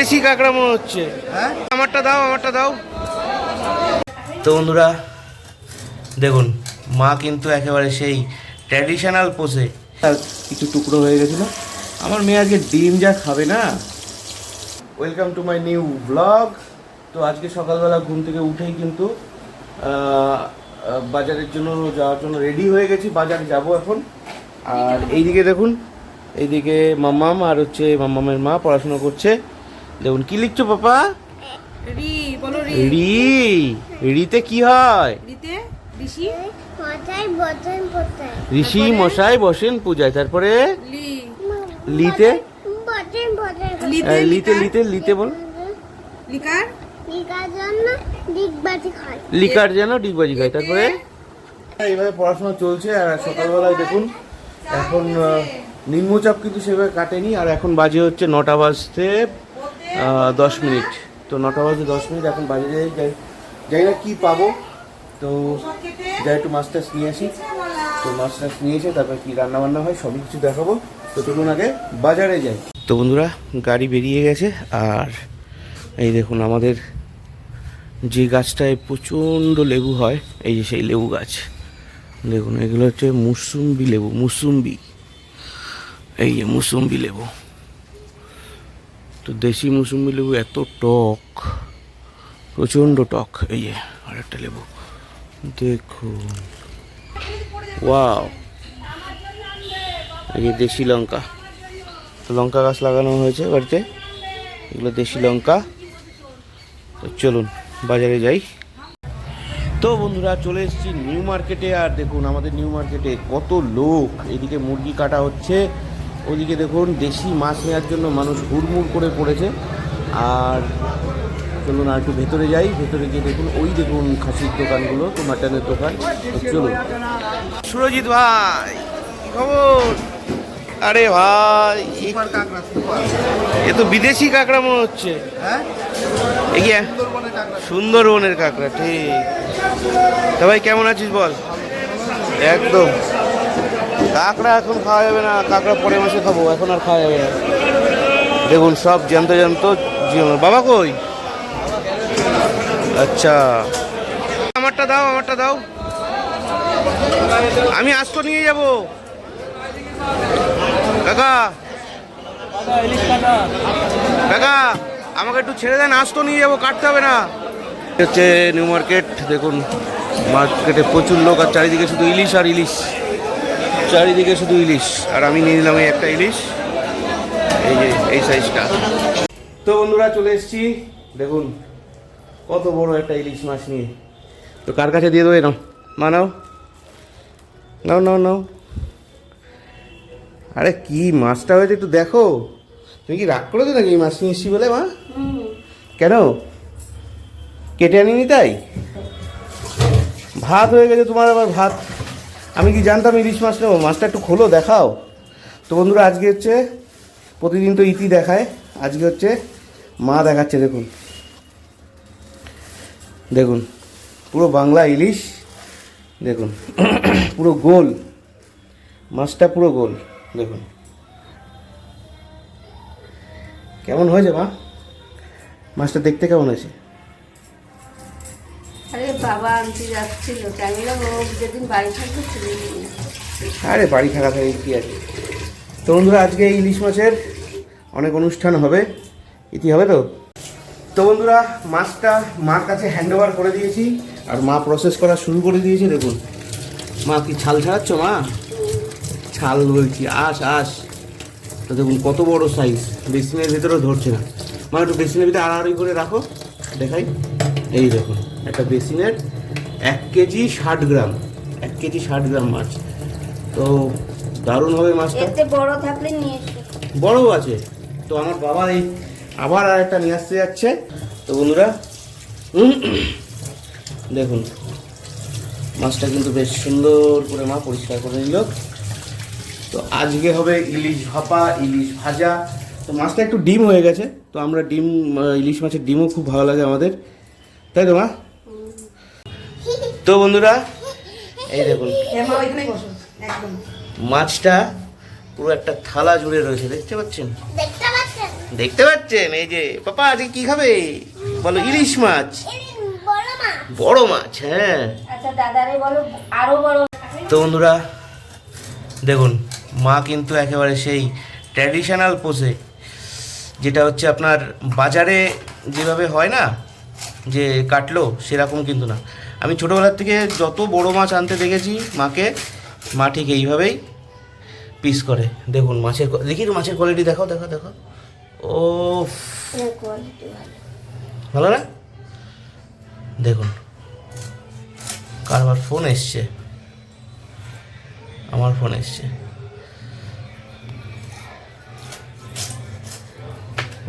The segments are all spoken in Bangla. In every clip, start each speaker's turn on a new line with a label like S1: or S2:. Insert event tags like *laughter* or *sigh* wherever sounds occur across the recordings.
S1: বিদেশি কাঁকড়া মনে হচ্ছে।
S2: হ্যাঁ?
S1: আমারটা দাও আমারটা দাও। তো বন্ধুরা দেখুন মা কিন্তু একেবারে সেই ট্র্যাডিশনাল পোষে। কিছু টুকরো হয়ে গেছিল। আমার মেয়ে আজকে ডিম যা খাবে না। Welcome to my new blog তো আজকে সকালবেলা ঘুম থেকে উঠেই কিন্তু বাজারের জন্য যাওয়ার জন্য রেডি হয়ে গেছি। বাজারে যাব এখন। আর এইদিকে দেখুন এইদিকে মাম্মাম আর হচ্ছে মাম্মামের মা পড়াশোনা করছে। দেখুন কি লিখছো পাপা?
S3: রি বলো রি।
S1: রি রিতে কি হয়?
S3: রিতে ঋষি?
S1: মশাই বসেন পূজায় তারপরে? লিতে?
S3: লিতে
S1: লিতে লিতে লিতে বল।
S3: লিকার?
S1: লিকার যেন ডিগবাজি খায় তারপরে? এইভাবে পড়াশোনা চলছে আর সকালবেলায় দেখুন এখন নিম্নচাপ কিন্তু সেভাবে কাটেনি আর এখন বাজে হচ্ছে নটা বাজতে দশ মিনিট। তো নটা বাজে, দশ মিনিট, এখন বাজে যাই যাই না কী পাবো। তো যাই একটু মাছ টাছ নিয়ে আসি। তো মাছ টাছ নিয়ে এসে তারপর কী রান্না বান্না হয়, সবই কিছু দেখাবো। তো চলুন আগে বাজারে যাই। তো বন্ধুরা, গাড়ি বেরিয়ে গেছে, আর এই দেখুন আমাদের যে গাছটায় প্রচণ্ড লেবু হয়, এই যে সেই লেবু গাছ। দেখুন, এগুলো হচ্ছে মুসুম্বি লেবু, মুসুম্বি। এই যে মুসুম্বি লেবু। তো দেশি মুসুম্বি লেবু এত টক, প্রচণ্ড টক, এই যে আরেকটা লেবু। দেখুন। ওয়াও। এই যে দেশি লঙ্কা। লঙ্কা গাছ লাগানো হয়েছে বাড়িতে। এগুলো দেশি লঙ্কা। তো চলুন, বাজারে যাই। তো বন্ধুরা, চলে এসেছি নিউ মার্কেটে। আর দেখুন, আমাদের নিউ মার্কেটে কত লোক। এদিকে মুরগি কাটা হচ্ছে। ওদিকে দেখুন দেশি মাছ নেওয়ার জন্য মানুষ হুড়মুড় করে পড়েছে। আর চলুন আর একটু ভেতরে যাই। ভেতরে গিয়ে দেখুন ওই দেখুন খাসির দোকানগুলো তো মাটনের দোকান। চলুন। সুরজিৎ ভাই খবর? আরে ভাই এ-
S2: কাঁকড়া
S1: এ তো বিদেশি কাঁকড়া মনে হচ্ছে।
S2: হ্যাঁ?
S1: এগিয়ে
S2: সুন্দরবনের কাঁকড়া।
S1: সুন্দরবনের কাঁকড়া ঠিক। তা ভাই কেমন আছিস বল? একদম। কাঁকড়া এখন খাওয়া যাবে না, কাঁকড়া পরে মাসে খাব, এখন আর খাওয়া যাবে না। দেখুন, সব জ্যান্ত জ্যান্ত বাবা কই? আচ্ছা। আমারটা দাও আমারটা দাও। আমি আস্ত নিয়ে যাব। কাকা। কাকা, আমাকে একটু ছেড়ে দেন আজ তো নিয়ে যাব, কাটতে হবে না। হচ্ছে নিউ মার্কেট, দেখুন, মার্কেটে প্রচুর লোক, আর চারিদিকে শুধু ইলিশ আর ইলিশ। চারিদিকে শুধু ইলিশ। আর আমি নিয়ে নিলাম একটা ইলিশ। এই যে, এই সাইজটা। তো বন্ধুরা, চলে এসেছি। দেখুন, কত বড় একটা ইলিশ মাছ নিয়ে। তো কার কাছে দিয়ে দেবো এরম মা, নাও। নাও নাও নাও। আরে, কি মাছটা হয়েছে একটু দেখো। তুমি কি রাগ করেছ নাকি এই মাছ নিয়ে এসছি বলে, মা? কেন? কেটে আনিনি তাই? ভাত হয়ে গেছে তোমার আবার ভাত। আমি কি জানতাম ইলিশ মাছ নেব? মাছটা একটু খোলো, দেখাও। তো বন্ধুরা, আজকে হচ্ছে, প্রতিদিন তো ইতি দেখায়। আজকে হচ্ছে মা দেখাচ্ছে, দেখুন। দেখুন, পুরো বাংলা ইলিশ, দেখুন, *clears throat* পুরো গোল। মাছটা পুরো গোল, দেখুন। কেমন হয়েছে মা? মাছটা দেখতে কেমন হয়েছে?
S4: বাবা আনতে যাচ্ছিল। ও যেদিন বাড়ি থাকবে আসবে।
S1: আরে, বাড়ি থাকা থাকে কি আছে? তো বন্ধুরা, আজকে ইলিশ মাছের অনেক অনুষ্ঠান হবে। ইতি হবে তো? তো বন্ধুরা, মাছটা মার কাছে হ্যান্ড ওভার করে দিয়েছি, আর মা প্রসেস করা শুরু করে দিয়েছে, দেখুন। মা কি ছাল ছাড়াচ্ছ, মা? ছাল বলছি, আস আস। তো দেখুন, কত বড় সাইজ বেসিনের ভেতরেও ধরছে না। মা, একটু বেসিনের ভিতরে আড়াআড়ি করে রাখো, দেখাই। এই দেখুন। একটা বেসিনের এক কেজি ষাট গ্রাম এক কেজি ষাট গ্রাম মাছ। তো দারুণ হবে মাছটা।
S4: বড় থাকলে নিয়ে
S1: বড়ও আছে। তো আমার বাবা এই আবার আর একটা নিয়ে আসতে যাচ্ছে। তো বন্ধুরা দেখুন মাছটা কিন্তু বেশ সুন্দর করে মা পরিষ্কার করে নিল। তো আজকে হবে ইলিশ ভাপা ইলিশ ভাজা। তো মাছটা একটু ডিম হয়ে গেছে। তো আমরা ডিম ইলিশ মাছের ডিমও খুব ভালো লাগে আমাদের। তাই তো মা? তো বন্ধুরা এই দেখুন।
S3: মা ওইখানে বসো একদম।
S1: মাছটা পুরো একটা থালা জুড়ে রয়েছে দেখতে পাচ্ছেন?
S5: দেখতে পাচ্ছেন?
S1: এই যে পাপা আজকে কি খাবে? বলো ইলিশ মাছ।
S5: বড়
S1: মাছ। হ্যাঁ।
S4: আচ্ছা দাদারে বলো আরও বড়
S1: তো বন্ধুরা দেখুন মা কিন্তু একেবারে সেই ট্র্যাডিশনাল পোষে যেটা হচ্ছে আপনার বাজারে যেভাবে হয় না যে কাটলো সেরকম কিন্তু না। আমি ছোটোবেলার থেকে যত বড় মাছ আনতে দেখেছি মাকে মা ঠিক এইভাবেই পিস করে। দেখুন মাছের দেখি মাছের কোয়ালিটি দেখাও দেখো দেখো ও
S4: ভালো।
S1: ভালো না? দেখুন। কারবার ফোন এসছে? আমার ফোন এসছে।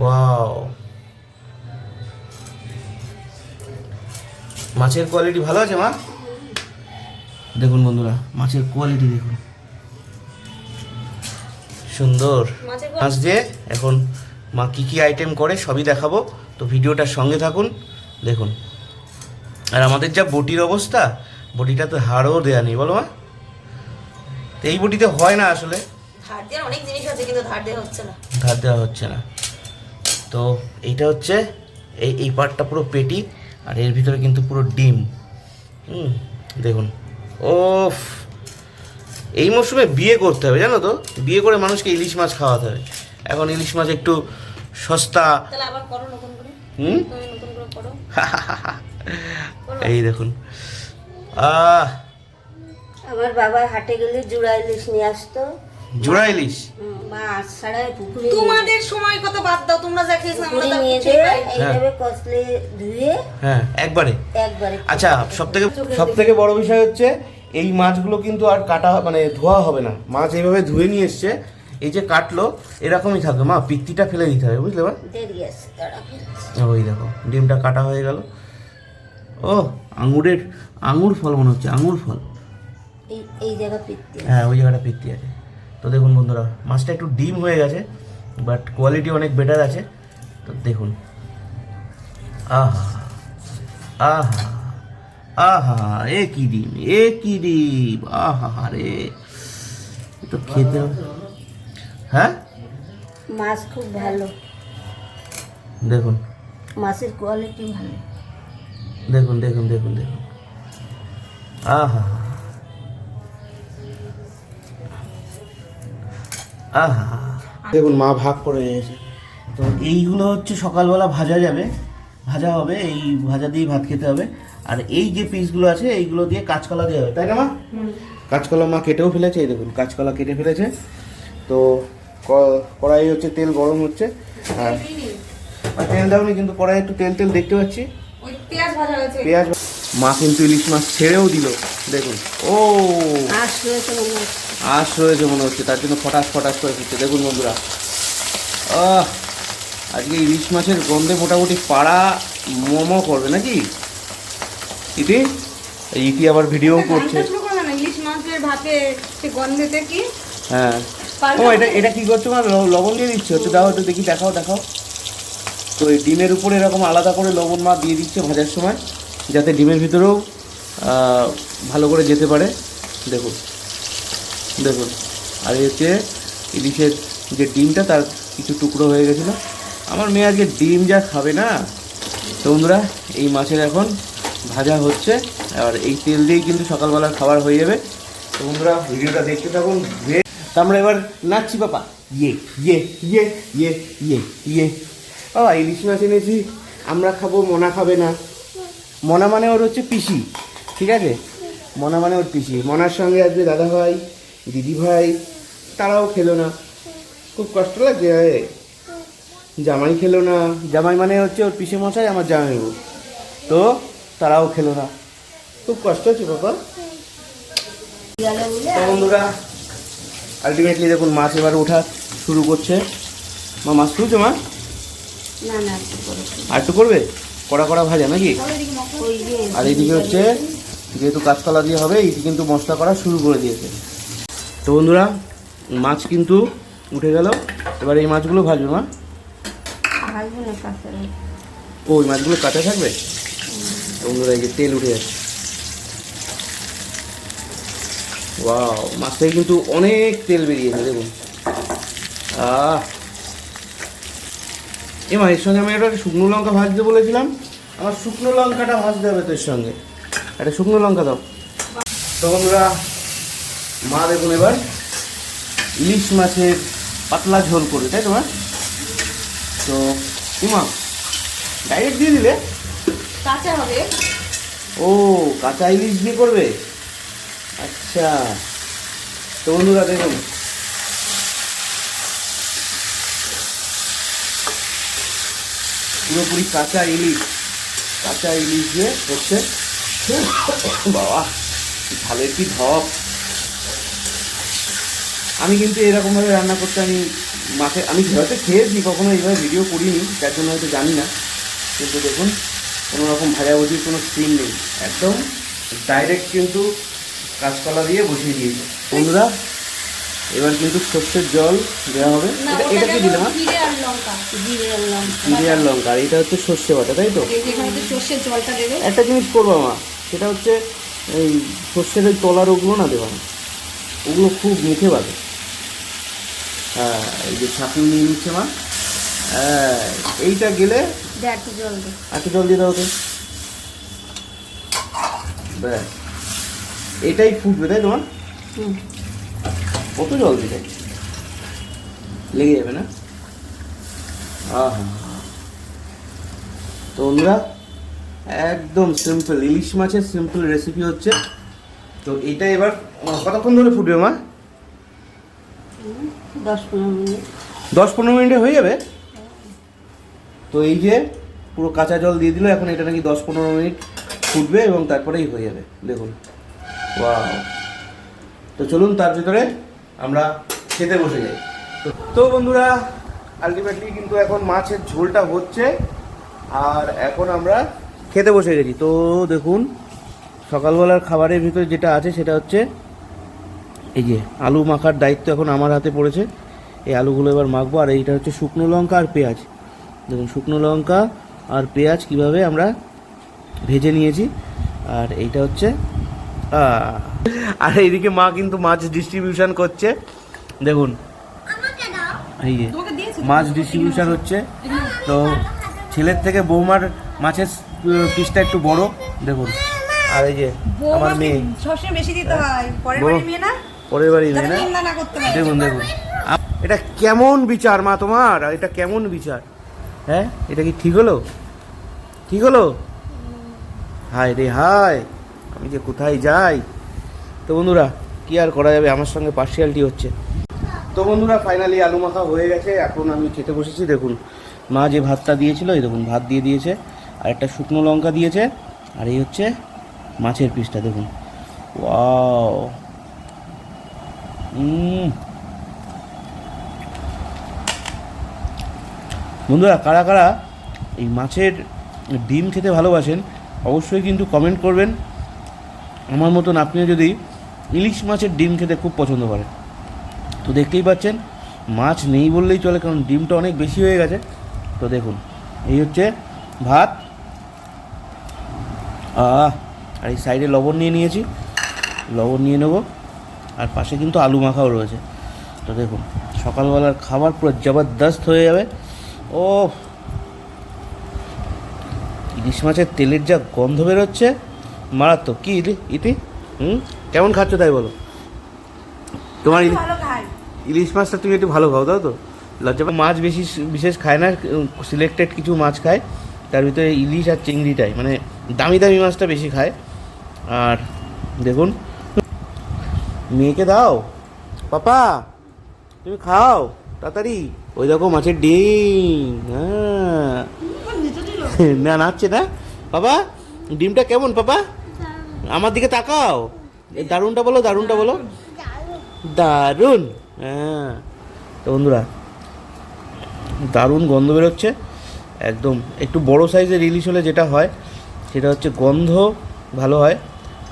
S1: ওয়াও মাছের কোয়ালিটি ভালো আছে মা? দেখুন বন্ধুরা মাছের কোয়ালিটি দেখুন। সুন্দর। মাছ দিয়ে এখন মা কী কী আইটেম করে সবই দেখাবো। তো ভিডিওটার সঙ্গে থাকুন দেখুন। আর আমাদের যা বটির অবস্থা বটিটা তো হাড়ও দেয়া নেই বলো মা? তো এই বটিতে হয় না আসলে।
S3: ধার দেওয়ার অনেক জিনিস আছে কিন্তু ধার দেওয়া হচ্ছে না।
S1: ধার দেওয়া হচ্ছে না। তো এইটা হচ্ছে এই এই পার্টটা পুরো পেটি। আর এর ভিতরে কিন্তু পুরো ডিম। হুম দেখুন। ওফ! এই মরশুমে বিয়ে করতে হবে জানো তো? বিয়ে করে মানুষকে ইলিশ মাছ খাওয়াতে হবে। এখন ইলিশ মাছ একটু সস্তা। হুম? *laughs* এই দেখুন। আহ!
S4: আমার বাবা হাটে গেলে জুড়া ইলিশ নিয়ে আসতো।
S1: জোড়া ইলিশ
S3: তোমাদের সময় কথা বাদ দাও তোমরা যা খেয়েছো আমরা তো কিছুই
S4: এইভাবে ধুয়ে
S1: হ্যাঁ একবারে।
S4: একবারে
S1: আচ্ছা সব থেকে সব থেকে বড় বিষয় হচ্ছে এই মাছগুলো কিন্তু আর কাটা মানে ধোয়া হবে না। মাছ এইভাবে ধুয়ে নিয়ে এসছে এই যে কাটলো এরকমই থাকবে। মা পিত্তিটা ফেলে দিতে হবে বুঝলে মা? ওই দেখো ডিমটা কাটা হয়ে গেল। ও আঙুরের আঙুর ফল মনে হচ্ছে আঙুর ফল।
S4: এই এই জায়গা পিত্তি
S1: হ্যাঁ ওই জায়গাটা পিত্তি আছে। তো দেখুন বন্ধুরা মাছটা একটু ডিম হয়ে গেছে বাট কোয়ালিটি অনেক বেটার আছে। তো দেখুন। আহা আহা আহা এ কি ডিম এ কি ডিম আহা রে। এ তো খেতে। হ্যাঁ?
S4: মাছ খুব ভালো।
S1: দেখুন।
S4: মাছের কোয়ালিটি ভালো।
S1: দেখুন দেখুন দেখুন দেখুন। আহা দেখুন মা ভাগ করে নিয়েছে। তো এইগুলো হচ্ছে সকালবেলা ভাজা যাবে। ভাজা হবে এই ভাজা দিয়ে ভাত খেতে হবে। আর এই যে পিসগুলো আছে এইগুলো দিয়ে কাঁচকলা দিয়ে হবে। তাই না মা? কাঁচকলা মা কেটেও ফেলেছে এই দেখুন কাঁচকলা কেটে ফেলেছে। তো কড়াই হচ্ছে তেল গরম হচ্ছে। আর তেল দাওনি কিন্তু কড়াই একটু তেল তেল দেখতে পাচ্ছি।
S3: পেঁয়াজ
S1: মা কিন্তু ইলিশ মাছ ছেড়েও দিল দেখুন। ও!
S4: আঁশ রয়েছে মনে হচ্ছে
S1: মনে তার জন্য ফটাস ফটাস করে ফিরছে। দেখুন বন্ধুরা। আহ আজকে ইলিশ মাছের গন্ধে মোটামুটি পাড়া মোমো করবে নাকি? ইতি? ইতি আবার ভিডিও করছে।
S3: গানটা শুরু করবে না ইলিশ মাছের ভাতে সে গন্ধেতে কি?
S1: হ্যাঁ। ও এটা এটা কি করছ মা? ল- লবণ দিয়ে দিচ্ছে। হচ্ছে দাও একটু দেখি দেখাও দেখাও। তো এই ডিমের উপরে এরকম আলাদা করে লবণ মা দিয়ে দিচ্ছে ভাজার সময় যাতে ডিমের ভিতরেও ভালো করে যেতে পারে। দেখুন। দেখুন। আর হচ্ছে ইলিশের যে ডিমটা, তার কিছু টুকরো হয়ে গেছিল। আমার মেয়ে আজকে ডিম যা খাবে না? তো বন্ধুরা, এই মাছের এখন ভাজা হচ্ছে, আর এই তেল দিয়েই কিন্তু সকালবেলার খাবার হয়ে যাবে। তো বন্ধুরা, ভিডিওটা দেখতে থাকুন তো আমরা এবার নাচছি বাবা ইয়ে ইয়ে ইয়ে ইয়ে ইয়ে ইয়ে। বাবা, ইলিশ মাছ এনেছি, আমরা খাব, মনা খাবে না। মনা মানে ওর হচ্ছে পিসি, ঠিক আছে? মনা মানে ওর পিসি। মনার সঙ্গে আসবে দাদা ভাই দিদি ভাই তারাও খেলো না। খুব কষ্ট লাগছে এ। জামাই খেলো না। জামাই মানে হচ্ছে ওর পিসে মশাই আমার জামাইবু তো তারাও খেলো না। খুব কষ্ট হচ্ছে বাবা। বন্ধুরা আলটিমেটলি দেখুন মাছ এবার ওঠা শুরু করছে। মা মাছ তুলছো মা? আর একটু করবে? কড়া কড়া ভাজা নাকি? আর এইদিকে হচ্ছে যেহেতু কাঁচকলা দিয়ে হবে এইটি কিন্তু মশলা করা শুরু করে দিয়েছে। তো বন্ধুরা মাছ কিন্তু উঠে গেল। এবার এই মাছগুলো ভাজবে মা। ও ওই মাছগুলো কাঁচা থাকবে? বন্ধুরা এই যে তেল উঠে যাচ্ছে। ওয়াও মাছ থেকে কিন্তু অনেক তেল বেরিয়েছে দেখুন। আহ! এমা এর সঙ্গে আমি একটা শুকনো লঙ্কা ভাজতে বলেছিলাম। আমার শুকনো লঙ্কাটা ভাজতে হবে তোর সঙ্গে। একটা শুকনো লঙ্কা দাও। তো বন্ধুরা মা দেখুন এবার ইলিশ মাছের পাতলা ঝোল করে তাই তো মা? তো ইমা ডাইরেক্ট দিয়ে দিলে?
S3: কাঁচা হবে।
S1: ও কাঁচা ইলিশ দিয়ে করবে? আচ্ছা। তো বন্ধুরা দেখুন। পুরোপুরি কাঁচা ইলিশ কাঁচা ইলিশ দিয়ে হচ্ছে বাবা ভালো কি ধপ আমি কিন্তু এরকমভাবে রান্না করতে আমি মাকে আমি হয়তো খেয়েছি কখনো এইভাবে ভিডিও করিনি তার জন্য হয়তো জানি না। কিন্তু দেখুন কোনো রকম ভাজাভুজির কোনো সিন নেই। একদম ডাইরেক্ট কিন্তু কাঁচকলা দিয়ে বসিয়ে দিয়েছে। বন্ধুরা এবার কিন্তু সর্ষের জল দেওয়া হবে। এটা- কি দিলাম
S3: জিরে আর লঙ্কা
S4: জিরে আর লঙ্কা।
S1: আর লঙ্কা এটা হচ্ছে সর্ষে বাটা তাই তো?
S3: এখানে সর্ষের জলটা দেবে।
S1: একটা জিনিস করব মা সেটা হচ্ছে এই সর্ষের ওই তলার ওগুলো না দেওয়া ওগুলো খুব মুখে বাজে। হ্যাঁ এই যে ছাঁকনি নিয়ে নিচ্ছে মা। হ্যাঁ এইটা গেলে একটু জল দিয়ে দাও তো। ব্যাস। এটাই ফুটবে তাই তোমার
S4: হুম।
S1: কত জল দিতে লেগে যাবে না? আহা। তো বন্ধুরা একদম সিম্পল ইলিশ মাছের সিম্পল রেসিপি হচ্ছে। তো এটা এবার কতক্ষণ ধরে ফুটবে মা?
S4: দশ পনেরো মিনিট।
S1: দশ পনেরো মিনিটে হয়ে যাবে? তো এই যে পুরো কাঁচা জল দিয়ে দিল, এখন এটা নাকি দশ পনেরো মিনিট ফুটবে এবং তারপরেই হয়ে যাবে, দেখুন। ওয়াও। তো চলুন, তার ভিতরে আমরা খেতে বসে যাই। তো বন্ধুরা আলটিমেটলি কিন্তু এখন মাছের ঝোলটা হচ্ছে, আর এখন আমরা খেতে বসে গেছি। তো দেখুন, সকালবেলার খাবারের ভিতরে যেটা আছে সেটা হচ্ছে এই যে আলু মাখার দায়িত্ব এখন আমার হাতে পড়েছে। এই আলুগুলো এবার মাখবো আর এইটা হচ্ছে শুকনো লঙ্কা আর পেঁয়াজ। দেখুন শুকনো লঙ্কা আর পেঁয়াজ কীভাবে আমরা ভেজে নিয়েছি আর এইটা হচ্ছে আর এইদিকে মা কিন্তু মাছ ডিস্ট্রিবিউশন করছে। দেখুন এই যে। মাছ ডিস্ট্রিবিউশন হচ্ছে। তো ছেলের থেকে বৌমার মাছের পিসটা একটু বড় দেখুন। আর এই যে আমার মেয়ে।
S3: সবসময় বেশি দিতে হয়। পরের
S1: বড়।
S3: মেয়ে না?
S1: পরের মেয়ে না? দেখুন দেখুন। এটা কেমন বিচার মা তোমার? আর এটা কেমন বিচার? হ্যাঁ? এটা কি ঠিক হলো? ঠিক হলো? হায় রে হায় আমি যে কোথায় যাই? তো বন্ধুরা কি আর করা যাবে? আমার সঙ্গে পার্সিয়ালিটি হচ্ছে। তো বন্ধুরা ফাইনালি আলু মাখা হয়ে গেছে। এখন আমি খেতে বসেছি দেখুন। মা যে ভাতটা দিয়েছিল এই দেখুন ভাত দিয়ে দিয়েছে। আর একটা শুকনো লঙ্কা দিয়েছে। আর এই হচ্ছে মাছের পিসটা দেখুন। ওয়াও। বন্ধুরা, কারা কারা এই মাছের ডিম খেতে ভালোবাসেন, অবশ্যই কিন্তু কমেন্ট করবেন। আমার মতন আপনিও যদি ইলিশ মাছের ডিম খেতে খুব পছন্দ করেন। তো দেখতেই পাচ্ছেন, মাছ নেই বললেই চলে, কারণ ডিমটা অনেক বেশি হয়ে গেছে। তো দেখুন, এই হচ্ছে ভাত। আর এই সাইডে লবণ নিয়ে নিয়েছি। লবণ নিয়ে নেব। আর পাশে কিন্তু আলু মাখাও রয়েছে। তো দেখুন সকালবেলার খাবার পুরো জবরদস্ত হয়ে যাবে। ও ইলিশ মাছের তেলের যা গন্ধ বেরোচ্ছে মারাত্মক। কি ইলি ইতি? হুম? কেমন খাচ্ছ তাই বলো। তোমার ইলি- ইলিশ মাছটা তুমি একটু ভালো খাও তাও তো? লজ্জা মাছ বেশি বিশেষ খায় না সিলেক্টেড কিছু মাছ খায়। তার ভিতরে ইলিশ আর চিংড়িটাই মানে দামি দামি মাছটা বেশি খায়। আর দেখুন মেয়েকে দাও। পাপা, তুমি খাও, তাড়াতাড়ি। ওই দেখো মাছের ডিম। হ্যাঁ। *laughs* না, নাচছে না? বাবা ডিমটা কেমন পাপা? আমার দিকে তাকাও। দারুণটা বলো দারুণটা বলো। দারুণ। হ্যাঁ। বন্ধুরা, দারুণ গন্ধ বেরোচ্ছে। একদম একটু বড় সাইজের ইলিশ হলে যেটা হয়, সেটা হচ্ছে গন্ধ ভালো হয়।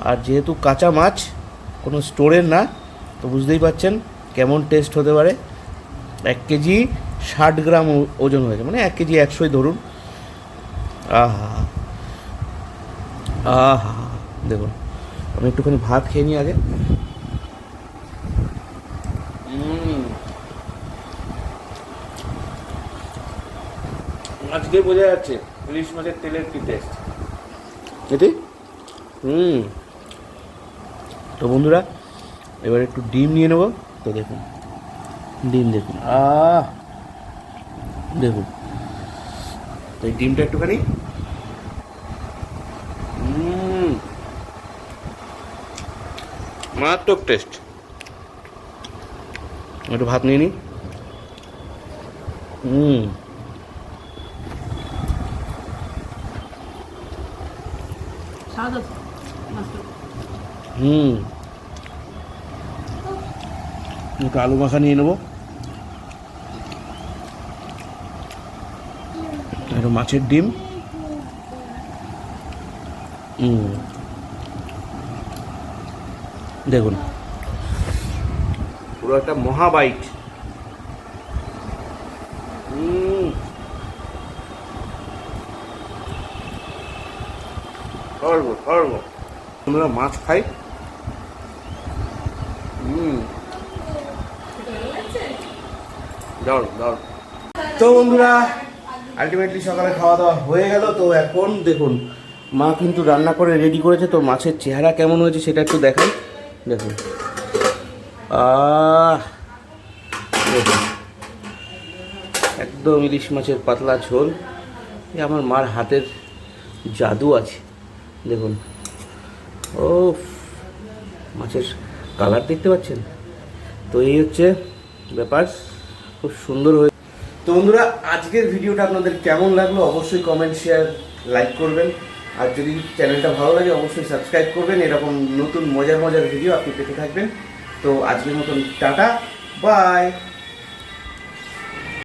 S1: আর যেহেতু কাঁচা মাছ কোনো স্টোরের না তো বুঝতেই পারছেন কেমন টেস্ট হতে পারে। এক কেজি ষাট গ্রাম ওজন হয়েছে মানে এক কেজি একশোই ধরুন। আহা আহা দেখুন আমি একটুখানি ভাত খেয়ে নিই আগে। আজকে বোঝা যাচ্ছে ইলিশ মাছের তেলের কি টেস্ট এতে হুম। তো বন্ধুরা, এবার একটু ডিম নিয়ে নেব। তো দেখুন, ডিম দেখুন। আহ! দেখুন। তো এই ডিমটা একটুখানি। মারাত্মক টেস্ট একটু ভাত নিয়ে নিই হুম
S3: স্বাদ আছে।
S1: হুম। একটু আলু মাখা নিয়ে নেব। একটু মাছের ডিম। দেখুন। পুরো একটা মহাবাইট। আমরা মাছ খাই। দাও দাও তো বন্ধুরা আলটিমেটলি সকালে খাওয়া দাওয়া হয়ে গেল। তো এখন দেখুন, মা কিন্তু রান্না করে রেডি করেছে। তো মাছের চেহারা কেমন হয়েছে সেটা একটু দেখাই। দেখুন। দেখুন। একদম ইলিশ মাছের পাতলা ঝোল। আমার মার হাতের জাদু আছে। দেখুন। ও মাছের কালার দেখতে পাচ্ছেন? তো এই হচ্ছে ব্যাপার। খুব সুন্দর হয়ে তো বন্ধুরা, আজকের ভিডিওটা আপনাদের কেমন লাগল অবশ্যই কমেন্ট শেয়ার লাইক করবেন। আর যদি চ্যানেলটা ভালো লাগে, অবশ্যই সাবস্ক্রাইব করবেন। এরকম নতুন মজার মজার ভিডিও আপনি পেতে থাকবেন। তো আজকের মতন টাটা বাই